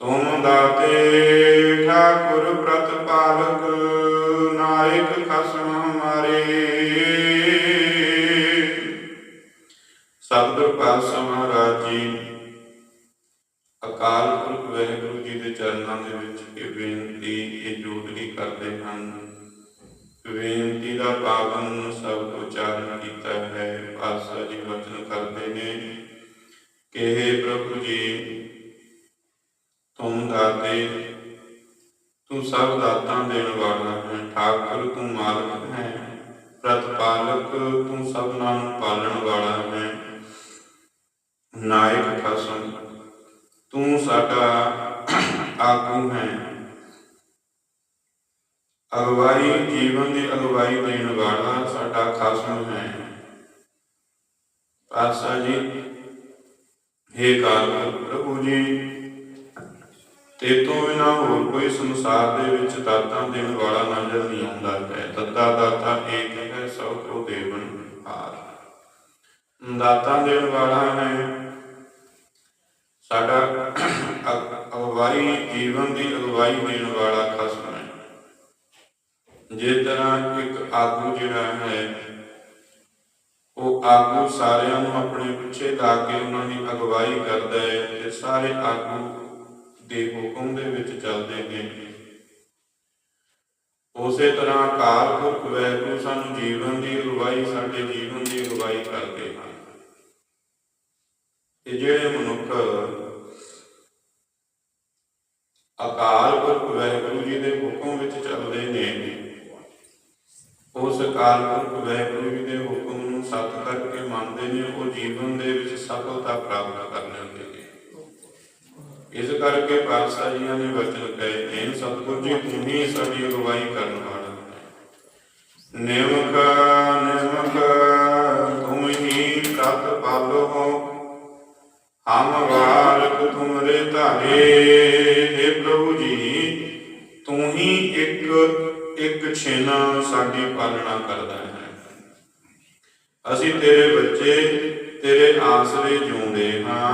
ਤੁਮ ਦਾਤੇ ਠਾਕੁਰ ਪ੍ਰਤਪਾਲਕ, ਨਾਇਕ ਖਸਮ ਹਮਾਰੇ। ਸਤਿਗੁਰ ਪਾਤਸ਼ਾਹ ਮਹਾਰਾਜ ਜੀ, ਅਕਾਲ ਪੁਰਖ ਵਾਹਿਗੁਰੂ ਜੀ ਦੇ ਚਰਨਾਂ ਦੇ ਵਿੱਚ ਇਹ ਬੇਨਤੀ, ਇਹ ਜੋਦਰੀ ਕਰਦੇ ਹਨ। ਬੇਨਤੀ ਦਾ ਪਾਵਨ ਸ਼ਬਦ ਉਚਾਰਨ ਕੀਤਾ ਹੈ। ਪਾਤਸ਼ਾਹ ਜੀ ਵਚਨ ਕਰਦੇ ਨੇ ਕਿ हे ਪ੍ਰਭੂ ਜੀ ਤੁਮ ਦਾਤੇ ਤੂੰ ਸਭ ਦਾਤਾਂ ਦੇਣ ਵਾਲਾ ਹੈ, ਠਾਕੁਰ ਤੂੰ ਮਾਲਕ ਹੈ। ਪ੍ਰਤਪਾਲਕ ਤੂੰ ਸਭਨਾਂ ਨੂੰ ਪਾਲਣ ਵਾਲਾ ਹੈ। ਨਾਇਕ ਖਸਮ, ਤੂੰ ਸਾਡਾ ਆਗੂ ਹੈ। ਅਗਵਾਈ, ਜੀਵਨ ਦੀ ਅਗਵਾਈ ਦੇਣ ਵਾਲਾ ਸਾਡਾ ਖਸਮ ਹੈ। ਪਾਤਸ਼ਾਹ ਜੀ हे ਕਾਲ ਪ੍ਰਭੂ ਜੀ ਤੇ ਤੋਂ ਬਿਨਾ ਹੋਰ ਕੋਈ ਸੰਸਾਰ ਦੇ ਵਿੱਚ ਦਾਤਾਂ ਦੇਣ ਵਾਲਾ ਨਜ਼ਰ ਨਹੀਂ ਆਉਂਦਾ ਹੈ। ਦੱਤਾ ਦਾਤਾ ਏਕ ਹੈ, ਸਭ ਕੋ ਦੇਵਨ ਹਾਰ। ਦਾਤਾਂ ਦੇਣ ਵਾਲਾ ਹੈ। ਸਾਡਾ ਅਗਵਾਈ, ਜੀਵਨ ਦੀ ਅਗਵਾਈ ਦੇਣ ਵਾਲਾ ਖਸਮ ਹੈ। ਜੇ ਤਰ੍ਹਾਂ ਇੱਕ ਆਗੂ ਜਿਹੜਾ ਹੈ, ਉਹ ਆਗੂ ਸਾਰਿਆਂ ਨੂੰ ਆਪਣੇ ਪਿੱਛੇ ਲਾ ਕੇ ਉਹਨਾਂ ਦੀ ਅਗਵਾਈ ਕਰਦਾ ਹੈ ਤੇ ਸਾਰੇ ਆਗੂ ਦੇ ਹੁਕਮ ਦੇ ਵਿੱਚ ਚੱਲਦੇ ਨੇ। ਉਸੇ ਤਰ੍ਹਾਂ ਅਕਾਲ ਪੁਰਖ ਵੈਗੁਰੂ ਸਾਨੂੰ ਜੀਵਨ ਦੀ ਅਗਵਾਈ, ਸਾਡੇ ਜੀਵਨ ਦੀ ਅਗਵਾਈ ਕਰਦੇ ਹਨ। ਤੇ ਜਿਹੜੇ ਮਨੁੱਖ ਅਕਾਲ ਪੁਰਖ ਵਾਹਿਗੁਰੂ ਜੀ ਦੇ ਹੁਕਮ ਵਿੱਚ ਚੱਲਦੇ ਨੇ, ਉਸ ਅਕਾਲ ਪੁਰਖ ਵਾਹਿਗੁਰੂ ਜੀ ਦੇ ਹੁਕਮ ਨੂੰ ਸੱਤ ਕਰਕੇ ਮੰਨਦੇ ਨੇ, ਉਹ ਜੀਵਨ ਦੇ ਵਿੱਚ ਸਫਲਤਾ ਪ੍ਰਾਪਤ ਇਸ ਕਰਕੇ ਪਾਤਸ਼ਾਹ ਜੀਆਂ ਨੇ ਵਚਨ ਕਹੇ ਐਨ ਸਤਿਗੁਰ ਜੀ ਤੂੰ ਹੀ ਸਾਡੀ ਅਗਵਾਈ ਕਰਨ ਵਾਲਾ ਹੈ। ਨਿਮਕ ਨਿਮਕ, ਤੁਮ ਹੀ ਪ੍ਰਤ ਪਾਲੋ ਹਮ ਵਾਰਕ ਤੁਮਰੇ ਧਾਰੇ हे ਪ੍ਰਭੂ ਜੀ, ਤੂੰ ਹੀ ਇੱਕ ਇੱਕ ਛੇਨਾ ਸਾਡੀ ਪਾਲਣਾ ਕਰਦਾ ਹੈ। ਅਸੀਂ ਤੇਰੇ ਬੱਚੇ, ਤੇਰੇ ਆਸਰੇ ਜਿਉਂਦੇ ਹਾਂ।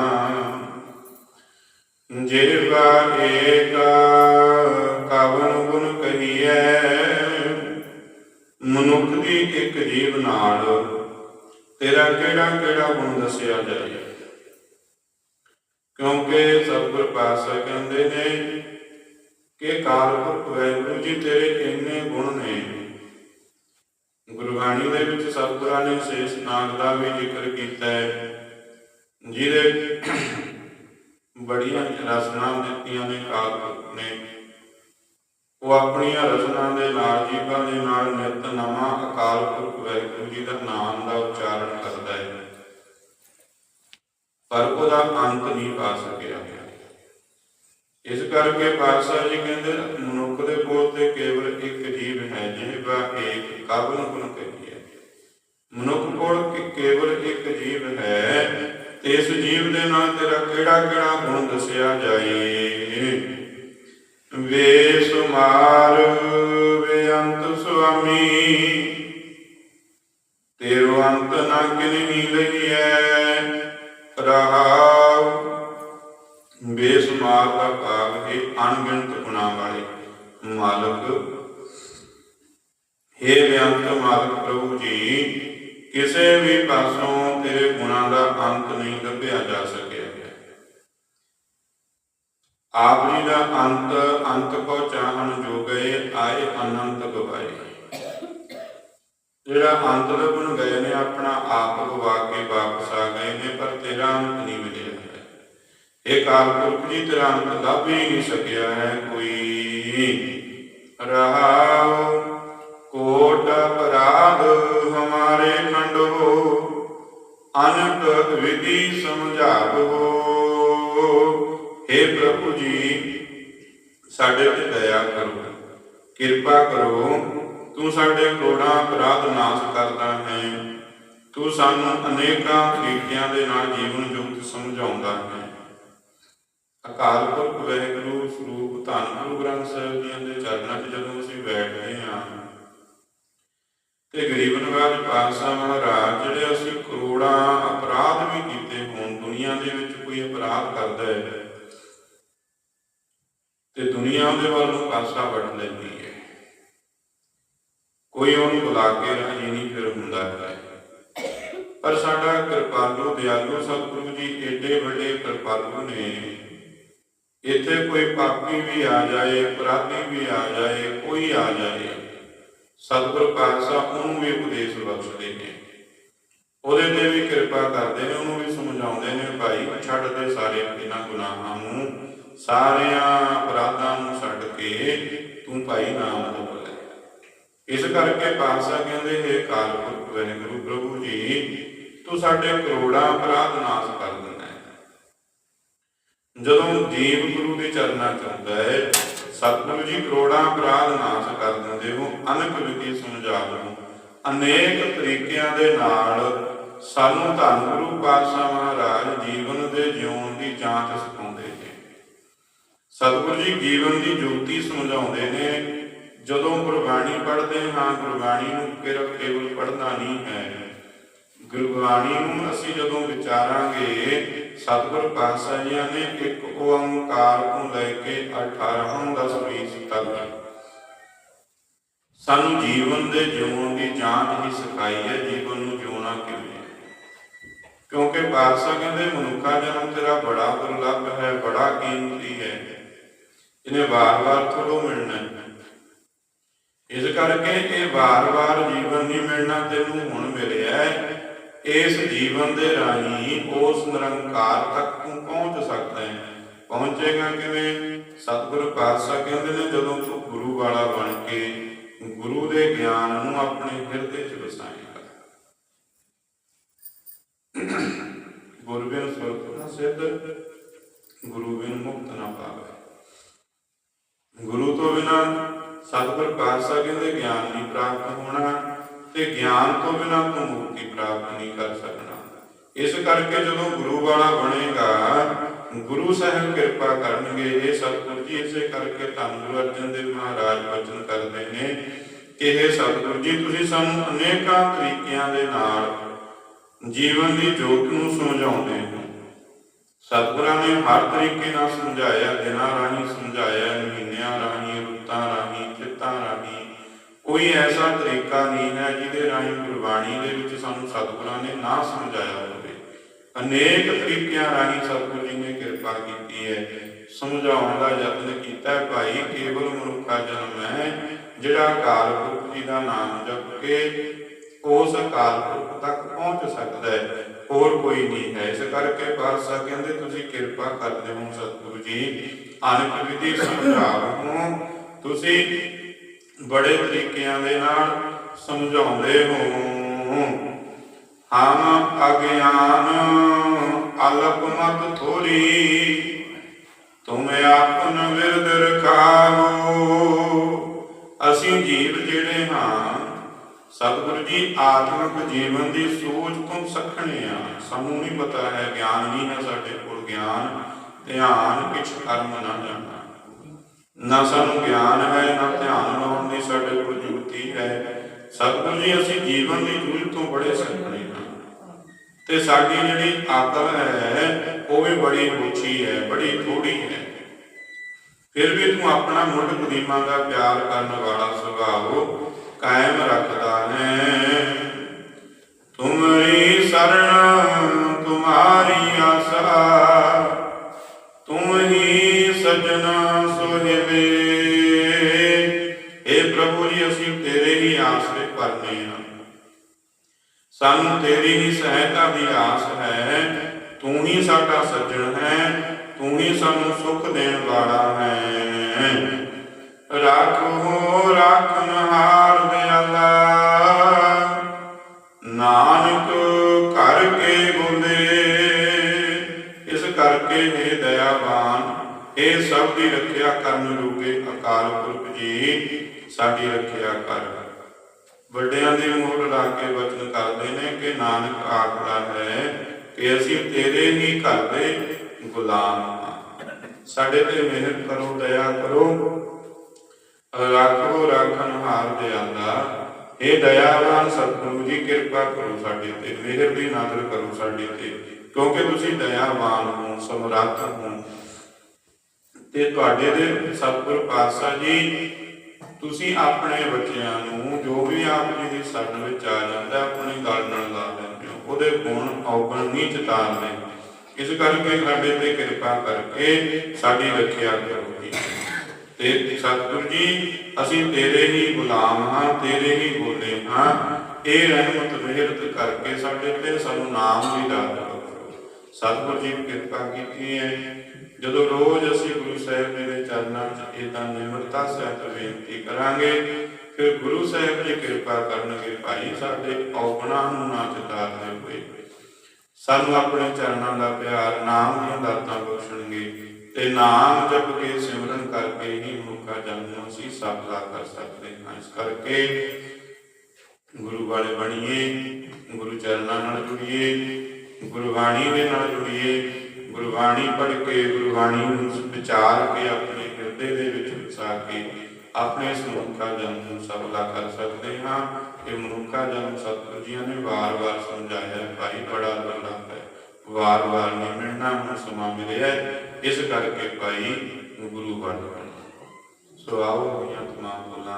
ਜਿਹਵਾ ਏਕਾ ਕਵਨ ਗੁਣ ਕਹੀਐ। ਮਨੁੱਖ ਦੀ ਇੱਕ ਜੀਵ ਨਾਲ ਤੇਰਾ ਕਿਹੜਾ ਕਿਹੜਾ ਗੁਣ ਦੱਸਿਆ ਜਾਏ? ਕਿਉਂਕਿ ਸਤਿਗੁਰ ਪਾਤਸ਼ਾਹ ਕਹਿੰਦੇ ਨੇ ਕਿ ਕਾਲਪੁਰਖ ਵਾਹਿਗੁਰੂ ਜੀ ਤੇਰੇ ਇੰਨੇ ਗੁਣ ਨੇ। ਗੁਰਬਾਣੀ ਦੇ ਵਿੱਚ ਸਤਿਗੁਰਾਂ ਨੇ ਸ਼ੇਸ਼ ਨਾਗ ਦਾ ਵੀ ਜ਼ਿਕਰ ਕੀਤਾ ਹੈ, ਜਿਹਦੇ ਬੜੀਆਂ ਰਸਨਾ ਦਿੱਤੀਆਂ ਨੇ ਕਾਲਪੁਰਖ ਨੇ। ਉਹ ਆਪਣੀਆਂ ਰਸਨਾ ਦੇ ਨਾਲ ਜੀਵਾਂ ਦੇ ਨਾਲ ਨਿਤ ਨਵਾਂ ਅਕਾਲ ਪੁਰਖ ਵਾਹਿਗੁਰੂ ਜੀ ਦਾ ਨਾਮ ਦਾ ਉਚਾਰਨ ਕਰਦਾ ਹੈ। ਪਰ ਉਹਦਾ ਅੰਤ ਨਹੀਂ ਪਾ ਸਕਿਆ। ਇਸ ਕਰਕੇ ਪਾਤਸ਼ਾਹ ਜੀ ਕਹਿੰਦੇ, ਮਨੁੱਖ ਦੇ ਕੋਲ ਤੇ ਕੇਵਲ ਇੱਕ ਜੀਵ ਹੈ ਜਿਹਵਾ ਏਕ ਕਾਬਨ ਗੁਣ ਕਹੀਏ। ਮਨੁੱਖ ਕੋਲ ਕੇਵਲ ਇੱਕ ਜੀਵ ਹੈ ਇਸ ਜੀਵ ਦੇ ਨਾਂ ਤੇਰਾ ਕਿਹੜਾ ਕਿਹੜਾ ਗੁਣ ਦੱਸਿਆ ਜਾਏ? ਵੇ ਸੁਮਾਰ ਬੇਅੰਤ ਸੁਆਮੀ। ਤੇਰੋ ਅੰਤ ਨਾ ਕਿਨਹੀ ਲਈਐ? ਰਹਾਉ। ਬੇਸੁਮਾਰ ਦਾ ਭਾਵ ਹੈ ਅਣਗਿਣਤ ਗੁਣਾ ਵਾਲੇ ਮਾਲਕ। ਹੇ ਬੇਅੰਤ ਮਾਲਕ ਪ੍ਰਭੂ ਜੀ ਕਿਸੇ ਵੀ ਪਾਸੋਂ ਤੇਰੇ ਗੁਣਾਂ ਦਾ ਅੰਤ ਨਹੀਂ ਲੱਭਿਆ ਜਾ ਸਕਿਆ। ਆਪ ਜੀ ਦਾ ਅੰਤ ਅੰਤ ਕੋ ਚਾਹਣ ਜੋ ਗਏ ਆਏ ਅਨੰਤ ਗਵਾਏ। ਜਿਹੜਾ ਅੰਤ ਲੱਭਣ ਗਏ ਨੇ, ਆਪਣਾ ਆਪ ਗਵਾ ਕੇ ਵਾਪਸ ਆ ਗਏ ਨੇ, ਪਰ ਤੇਰਾ ਅੰਤ ਨਹੀਂ ਮਿਲਿਆ ਹੈ। ਇਹ ਕਾਲਪੁਰਖ ਜੀ, ਤੇਰਾ ਅੰਤ ਲੱਭ ਹੀ ਨਹੀਂ ਸਕਿਆ ਹੈ ਕੋਈ। ਰਹਾਉ ਕੋਟ ਅਪਰਾਧ ਹਮਾਰੇ ਖੰਡੋ ਅਨਕ ਵਿਧੀ ਸਮਝਾਵੋ। हे ਪ੍ਰਭੂ ਜੀ, ਸਾਡੇ ਤੇ ਦਇਆ ਕਰੋ, ਕਿਰਪਾ ਕਰੋ, ਤੂੰ ਸਾਡੇ ਕਰੋੜਾਂ ਅਪਰਾਧ ਨਾਸ਼ ਕਰਦਾ ਹੈ। ਤੂੰ ਸਾਨੂੰ ਅਨੇਕਾਂ ਤਰੀਕਿਆਂ ਦੇ ਨਾਲ ਜੀਵਨ ਜੁਗਤ ਸਮਝਾਉਂਦਾ ਹੈ। ਅਕਾਲ ਪੁਰਖ ਵਾਹਿਗੁਰੂ, ਸਰੂਪ ਧੰਨ ਗੁਰੂ ਗ੍ਰੰਥ ਸਾਹਿਬ ਜੀ ਦੇ ਚਰਨਾਂ 'ਚ ਜਦੋਂ ਅਸੀਂ ਬੈਠਦੇ ਹਾਂ ਤੇ ਗਰੀਬ ਨਵਾਜ ਪਾਤਸ਼ਾਹ ਮਹਾਰਾਜ, ਜਿਹੜੇ ਅਸੀਂ ਕਰੋੜਾਂ ਅਪਰਾਧ ਵੀ ਕੀਤੇ ਹੋਣ, ਦੁਨੀਆ ਦੇ ਵਿੱਚ ਕੋਈ ਅਪਰਾਧ ਕਰਦਾ ਹੈ, ਤੇ ਦੁਨੀਆ ਉਹਦੇ ਵੱਲ ਨੂੰ ਪਾਸਾ ਵੱਟ ਲੈਂਦੀ ਹੈ। ਕੋਈ ਉਹਨੂੰ ਬੁਲਾ ਕੇ ਰਾਜੀ ਨਹੀਂ ਫਿਰ ਹੁੰਦਾ ਹੈ। ਪਰ ਸਾਡਾ ਕਿਰਪਾਲੂ, ਦਿਆਲੂ ਸਤਿਗੁਰੂ ਜੀ ਏਡੇ ਵੱਡੇ ਕਿਰਪਾਲੂ ਨੇ, ਇੱਥੇ ਕੋਈ ਪਾਪੀ ਵੀ ਆ ਜਾਏ, ਅਪਰਾਧੀ ਵੀ ਆ ਜਾਏ, ਕੋਈ ਆ ਜਾਏ ਸਤਿਗੁਰ ਪਾਤਸ਼ਾਹ ਉਹਨੂੰ ਵੀ ਉਪਦੇਸ਼ ਬਖਸ਼ਦੇ ਨੇ। ਉਹਦੇ ਤੇ ਵੀ ਕਿਰਪਾ ਕਰਦੇ ਨੇ, ਉਹਨੂੰ ਵੀ ਸਮਝਾਉਂਦੇ ਨੇ, ਭਾਈ, ਛੱਡ ਦੇ ਸਾਰੇ ਇਹਨਾਂ ਗੁਨਾਹਾਂ ਨੂੰ। ਸਾਰਿਆਂ ਅਪਰਾਧਾਂ ਨੂੰ ਛੱਡ ਕੇ ਤੂੰ ਭਾਈ ਨਾਮ ਜਪ ਲੈ। ਇਸ ਕਰਕੇ ਪਾਤਸ਼ਾਹ ਕਹਿੰਦੇ, ਹੈ ਕਾਲਪੁਰਖ ਵਾਹਿਗੁਰੂ ਪ੍ਰਭੂ ਜੀ, ਤੂੰ ਸਾਡੇ ਕਰੋੜਾਂ ਅਪਰਾਧ ਨਾਸ਼ ਕਰ ਦਿੰਦਾ ਹੈ। ਜਦੋਂ ਜੀਵ ਗੁਰੂ ਦੇ ਚਰਨਾਂ ਚ ਹੁੰਦਾ ਹੈ ਸਤਿਗੁਰੂ ਜੀ ਕਰੋੜਾਂ ਅਪਰਾਧ ਨਾਸ਼ ਕਰ ਦਿੰਦੇ ਹੋ, ਅਨਕ ਵਿਧੀ ਸਮਝਾ ਲਓ ਅਨੇਕ ਤਰੀਕਿਆਂ ਦੇ ਨਾਲ ਸਾਨੂੰ ਧੰਨ ਗੁਰੂ ਪਾਤਸ਼ਾਹ ਮਹਾਰਾਜ ਜੀਵਨ ਦੇ ਜਿਉਣ ਦੀ ਜਾਂਚ ਸਿਖਾਉਂਦੇ ਨੇ। ਸਤਿਗੁਰੂ ਜੀ ਜੀਵਨ ਦੀ ਜੋਤੀ ਸਮਝਾਉਂਦੇ ਨੇ, ਜਦੋਂ ਗੁਰਬਾਣੀ ਪੜ੍ਹਦੇ ਹਾਂ, ਗੁਰਬਾਣੀ ਨੂੰ ਕਿਰਕ ਕੇਵਲ ਪੜ੍ਹਨਾ ਨਹੀਂ ਹੈ। ਗੁਰਬਾਣੀ ਨੂੰ ਅਸੀਂ ਜਦੋਂ ਵਿਚਾਰਾਂਗੇ ਸਤਿਗੁਰ ਪਾਤਸ਼ਾਹ ਜੀ ਨੇ ਇੱਕ ਓੰਕਾਰ ਤੋਂ ਲੈ ਕੇ 18 ਦਸਵੀਂ ਤੱਕ। ਸਾਨੂੰ ਜੀਵਨ ਦੇ ਜਿਉਣ ਦੀ ਜਾਂਚ ਹੀ ਸਿਖਾਈ ਹੈ, ਜੀਵਨ ਨੂੰ ਜਿਉਣਾ ਕਿਵੇਂ ਕਿਉਂਕਿ ਪਾਤਸ਼ਾਹ ਕਹਿੰਦੇ, ਮਨੁੱਖਾ ਜਨਮ ਤੇਰਾ ਬੜਾ ਦੁਰਲੱਭ ਹੈ, ਬੜਾ ਕੀਮਤੀ ਹੈ। ਇਹਨੇ ਵਾਰ-ਵਾਰ ਥੋੜੋ ਮਿਲਣਾ ਇਸ ਕਰਕੇ ਇਹ ਵਾਰ-ਵਾਰ ਜੀਵਨ ਨਹੀਂ ਮਿਲਣਾ, ਤੈਨੂੰ ਹੁਣ ਮਿਲਿਆ ਹੈ। ਇਸ ਜੀਵਨ ਦੇ ਰਾਹੀਂ ਉਸ ਨਿਰੰਕਾਰ ਤੱਕ ਤੂੰ ਪਹੁੰਚ ਸਕਦਾ ਹੈ। ਪਹੁੰਚੇਗਾ ਕਿਵੇਂ? ਸਤਿਗੁਰੂ ਪਾਤਸ਼ਾਹ ਕਹਿੰਦੇ ਨੇ, ਜਦੋਂ ਤੂੰ ਗੁਰੂ ਵਾਲਾ ਬਣ ਕੇ ਗੁਰੂ ਦੇ ਗਿਆਨ ਨੂੰ ਆਪਣੇ ਹਿਰਦੇ 'ਚ ਵਸਾਏਗਾ। ਗੁਰੂ ਸੁਰਤ ਨਾ ਸਿੱਧ, ਗੁਰੂ ਬਿਨ ਮੁਕਤ ਨਾ ਪਾਵੇ। ਗੁਰੂ ਤੋਂ ਬਿਨਾ ਸਤਿਗੁਰ ਪਾਤਸ਼ਾਹ ਕਹਿੰਦੇ ਗਿਆਨ ਨਹੀਂ ਪ੍ਰਾਪਤ ਹੋਣਾ। ਤੇ ਗਿਆਨ ਤੋਂ ਬਿਨਾ ਤੂੰ ਮੁਕਤੀ ਪ੍ਰਾਪਤ ਨਹੀਂ ਕਰ ਸਕਣਾ। ਇਸ ਕਰਕੇ ਜਦੋਂ ਗੁਰੂ ਵਾਲਾ ਬਣੇਗਾ, ਗੁਰੂ ਸਾਹਿਬ ਕਿਰਪਾ ਕਰਨਗੇ, ਇਹ ਸਤਿਗੁਰ ਜੀ ਇਸੇ ਕਰਕੇ ਧੰਨ ਗੁਰੂ ਅਰਜਨ ਦੇਵ ਮਹਾਰਾਜ ਬਚਨ ਕਰਦੇ ਨੇ ਕਿ ਇਹ ਸਤਿਗੁਰ ਜੀ, ਤੁਸੀਂ ਸਾਨੂੰ ਅਨੇਕਾਂ ਤਰੀਕਿਆਂ ਦੇ ਨਾਲ ਜੀਵਨ ਦੀ ਜੋਤ ਨੂੰ ਸਮਝਾਉਂਦੇ ਹੋ। ਸਤਿਗੁਰਾਂ ਨੇ ਹਰ ਤਰੀਕੇ ਨਾਲ ਸਮਝਾਇਆ, ਦਿਨਾਂ ਰਾਹੀਂ ਸਮਝਾਇਆ, ਮਹੀਨਿਆਂ ਰਾਹੀਂ, ਰੁੱਤਾਂ ਰਾਹੀਂ ਕੋਈ ਐਸਾ ਤਰੀਕਾ ਨਹੀਂ ਹੈ ਜਿਹਦੇ ਰਾਹੀਂ ਗੁਰਬਾਣੀ ਦੇ ਵਿੱਚ ਸਾਨੂੰ ਸਤਿਗੁਰਾਂ ਨੇ ਨਾ ਸਮਝਾਇਆ ਹੋਵੇ। ਅਨੇਕ ਤਰੀਕਿਆਂ ਰਾਹੀਂ ਸਤਿਗੁਰ ਜੀ ਨੇ ਕਿਰਪਾ ਕੀਤੀ ਹੈ। ਸਮਝਾਉਣ ਦਾ ਯਤਨ ਕੀਤਾ ਹੈ, ਭਾਈ, ਕੇਵਲ ਮਨੁੱਖਾ ਜਨਮ ਹੈ, ਜਿਹੜਾ ਅਕਾਲ ਪੁਰਖ ਜੀ ਦਾ ਨਾਮ ਜਪ ਕੇ ਉਸ ਅਕਾਲ ਪੁਰਖ ਤੱਕ ਪਹੁੰਚ ਸਕਦਾ ਹੈ। ਹੋਰ ਕੋਈ ਨਹੀਂ ਹੈ। ਇਸ ਕਰਕੇ ਪਾਤਸ਼ਾਹ ਕਹਿੰਦੇ, ਤੁਸੀਂ ਕਿਰਪਾ ਕਰਦੇ ਹੋ ਸਤਿਗੁਰੂ ਜੀ। ਅਨਕ ਵਿਧੀ ਸਮਝਾਵੋ ਤੁਸੀਂ ਬੜੇ ਤਰੀਕਿਆਂ ਦੇ ਨਾਲ ਸਮਝਾਉਂਦੇ ਹੋ। ਹਮ ਅਗਿਆਨ ਅਲਪ ਮਤ ਥੋਰੀ, ਤੁਮ ਆਪਨ ਵਿਰਦ ਰਖਾਓ। ਅਸੀਂ ਜੀਵ ਜਿਹੜੇ ਹਾਂ, ਸਤਿਗੁਰੂ ਜੀ, ਆਤਮਿਕ ਜੀਵਨ ਦੀ ਸੋਚ ਤੋਂ ਸਖਣੇ ਆ ਸਾਨੂੰ ਨਹੀਂ ਪਤਾ ਹੈ, ਗਿਆਨ ਨਹੀਂ ਹੈ ਸਾਡੇ ਕੋਲ। ਗਿਆਨ, ਧਿਆਨ, ਕਿਛ ਕਰਮ ਨਾ ਜਾਣਾ। ਨਾ ਸਾਨੂੰ ਗਿਆਨ ਹੈ, ਨਾ ਧਿਆਨ ਲਾਉਣ ਦੀ ਸਾਡੇ ਕੋਲ ਜੁਗਤੀ ਹੈ। ਸਤਿਗੁਰੂ ਜੀ, ਅਸੀਂ ਜੀਵਨ ਦੀ ਜੂਝ ਤੋਂ ਬੜੇ ਸਖਣੇ ਹਾਂ। ਤੇ ਸਾਡੀ ਜਿਹੜੀ ਆਕਲ ਹੈ, ਉਹ ਵੀ ਬੜੀ ਉੱਚੀ ਹੈ, ਬੜੀ ਥੋੜੀ ਹੈ। ਫਿਰ ਵੀ ਤੂੰ ਆਪਣਾ ਮੁੱਢ ਕਦੀਮਾਂ ਦਾ ਪਿਆਰ ਕਰਨ ਵਾਲਾ ਸੁਭਾਅ ਕਾਇਮ ਰੱਖਦਾ ਹੈ। ਤੁਮਰੀ ਸਰਣ ਸਾਨੂੰ ਤੇਰੀ ਹੀ ਸਹਾਇਤਾ ਦੀ ਆਸ ਹੈ। ਤੂੰ ਹੀ ਸਾਡਾ ਸੱਜਣ ਹੈ। ਤੂੰ ਹੀ ਸਾਨੂੰ ਸੁੱਖ ਦੇਣ ਵਾਲਾ ਹੈ। ਰਾਖੋ ਰਾਖਨ ਦਿਆਲਾ। ਨਾਨਕ ਘਰ ਕੇ ਬੋਲੇ। ਇਸ ਕਰਕੇ ਹੈ ਦਇਆਵਾਨ ਇਹ ਸਭ ਦੀ ਰੱਖਿਆ ਕਰਨ ਰੂਪੇ ਅਕਾਲ ਪੁਰਖ ਜੀ, ਸਾਡੀ ਰੱਖਿਆ ਕਰ। ਵੱਡਿਆਂ ਦੀ ਮੋਹਰ ਲਾ ਕੇ ਵਚਨ ਕਰਦੇ ਨੇ ਕਿ ਨਾਨਕ ਆਖਦਾ ਹੈ ਕਿ ਅਸੀਂ ਤੇਰੇ ਹੀ ਘਰ ਦੇ ਗੁਲਾਮ ਹਾਂ। ਸਾਡੇ ਤੇ ਮਿਹਰ ਕਰੋ, ਦਇਆ ਕਰੋ। ਰੱਖੋ, ਰਾਖਣ ਹਾਰ ਦੇ ਆਂਦਾ ਇਹ ਦਇਆਵਾਨ ਸਤਿਗੁਰੂ ਜੀ, ਕਿਰਪਾ ਕਰੋ ਸਾਡੇ ਤੇ, ਮਿਹਰ ਦੀ ਨਾਦਰ ਕਰੋ ਸਾਡੇ ਤੇ। ਕਿਉਂਕਿ ਤੁਸੀਂ ਦਇਆਵਾਨ ਹੋ, ਸਮਰੱਥ ਹੋ। ਤੇ ਤੁਹਾਡੇ ਦੇ ਸਤਿਗੁਰ ਪਾਤਸ਼ਾਹ ਜੀ ਤੁਸੀਂ ਆਪਣੇ ਬੱਚਿਆਂ ਨੂੰ ਜੋ ਵੀ ਆਪ ਜੀ ਦੀ ਸ਼ਰਨ ਵਿੱਚ ਆ ਜਾਂਦਾ, ਆਪਣੇ ਗਲ ਨਾਲ ਲਾ ਲੈਂਦੇ ਹੋ। ਉਹਦੇ ਗੁਣ ਔਗਣ ਨਹੀਂ ਚਿਤਾਰਦੇ ਇਸ ਕਰਕੇ ਸਾਡੇ ਤੇ ਕਿਰਪਾ ਕਰਕੇ ਸਾਡੀ ਰੱਖਿਆ ਕਰੋ ਤੇ ਸਤਿਗੁਰ ਜੀ, ਅਸੀਂ ਤੇਰੇ ਹੀ ਗੁਲਾਮ ਹਾਂ, ਤੇਰੇ ਹੀ ਬੋਲੇ ਹਾਂ। ਇਹ ਰਹਿਮਤ, ਮਿਹਰਤ ਕਰਕੇ ਸਾਡੇ ਤੇ ਸਾਨੂੰ ਨਾਮ ਵੀ ਦਾਤ ਕਰੋ ਸਤਿਗੁਰ ਜੀ, ਕਿਰਪਾ ਕੀਤੀ ਹੈ। ਜਦੋਂ ਰੋਜ਼ ਅਸੀਂ ਗੁਰੂ ਸਾਹਿਬ ਜੀ ਦੇ ਚਰਨਾਂ 'ਚ ਇਦਾਂ ਨਿਮਰਤਾ ਸਹਿਤ ਬੇਨਤੀ ਕਰਾਂਗੇ, ਫਿਰ ਗੁਰੂ ਸਾਹਿਬ ਜੀ ਕਿਰਪਾ ਕਰਨਗੇ ਭਾਈ ਸਾਡੇ ਔਗਣਾਂ ਨੂੰ ਨਾ ਚਿਤਾਰਦੇ ਹੋਏ। ਸਾਨੂੰ ਆਪਣੇ ਚਰਨਾਂ ਦਾ ਪਿਆਰ, ਨਾਮ ਦੀਆਂ ਦਾਤਾਂ ਬਖਸ਼ਣਗੇ ਤੇ ਨਾਮ ਜਪ ਕੇ ਸਿਮਰਨ ਕਰਕੇ ਹੀ ਮਨੁੱਖਾ ਜਨਮ ਅਸੀਂ ਸਫਲਾ ਕਰ ਸਕਦੇ ਹਾਂ। ਇਸ ਕਰਕੇ ਗੁਰੂ ਵਾਲੇ ਬਣੀਏ, ਗੁਰੂ ਚਰਨਾਂ ਨਾਲ ਜੁੜੀਏ, ਗੁਰਬਾਣੀ ਦੇ ਨਾਲ ਜੁੜੀਏ ਗੁਰਬਾਣੀ ਪੜ੍ਹ ਕੇ, ਗੁਰਬਾਣੀ ਨੂੰ ਵਿਚਾਰ ਕੇ, ਆਪਣੇ ਹਿਰਦੇ ਦੇ ਵਿੱਚ ਵਸਾ ਕੇ, ਆਪਣੇ ਇਸ ਮਨੁੱਖਾ ਜਨਮ ਨੂੰ ਸਫਲਾ ਕਰ ਸਕਦੇ ਹਾਂ। ਇਹ ਮਨੁੱਖਾ ਜਨਮ ਸਤਿਗੁਰੂ ਜੀਆਂ ਨੇ ਵਾਰ-ਵਾਰ ਸਮਝਾਇਆ ਭਾਈ ਬੜਾ ਦੁਰਲਭ ਹੈ। ਵਾਰ-ਵਾਰ ਨਹੀਂ ਮਿਲਣਾ, ਹੁਣ ਸਮਾਂ ਮਿਲਿਆ ਇਸ ਕਰਕੇ ਭਾਈ ਗੁਰੂ ਬਣ ਸੋ ਆਓ ਹੋਈਆਂ ਤਮਾਮ ਗੱਲਾਂ